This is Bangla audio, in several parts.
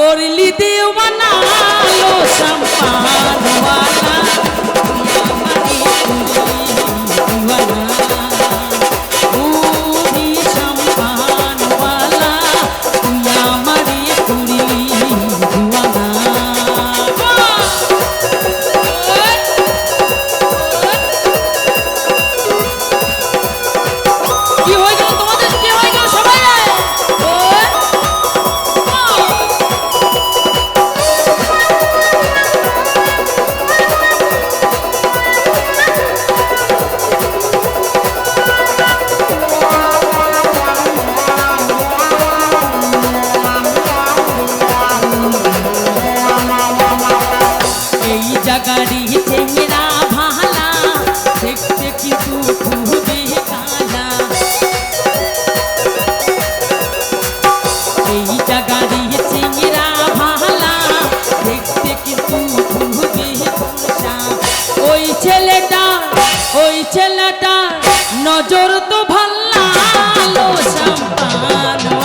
করলি দেওয়ানা লো সম্পানওয়ালা ছেলেটা নজর তো ভাল্লালো সম্পানওয়ালা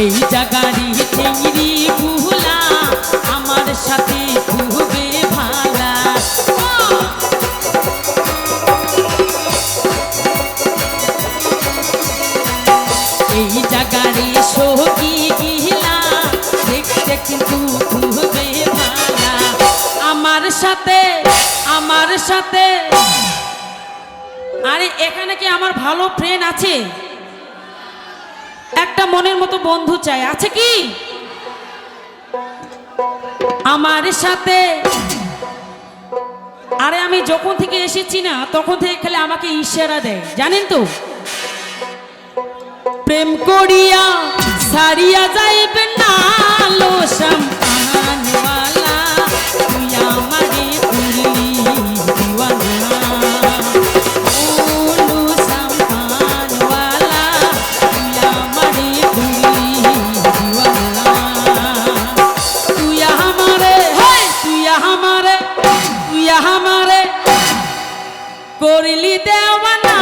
এই জাগারি আমার সাথে ভালা। এই জাগারে সহকি গিলা কিন্তু ভালা। আমার সাথে আমার সাথে। আরে, এখানে কি আমার ভালো ফ্রেন্ড আছে? একটা মনের মতো বন্ধু চাই, আছে কি? আমার সাথে। আরে আমি যখন থেকে এসেছি না, তখন থেকে খেলে আমাকে ইশারা দেয়, জানেন তো? প্রেম করিয়া সারিয়া যাইবে না লো করলি দেওয়ানা।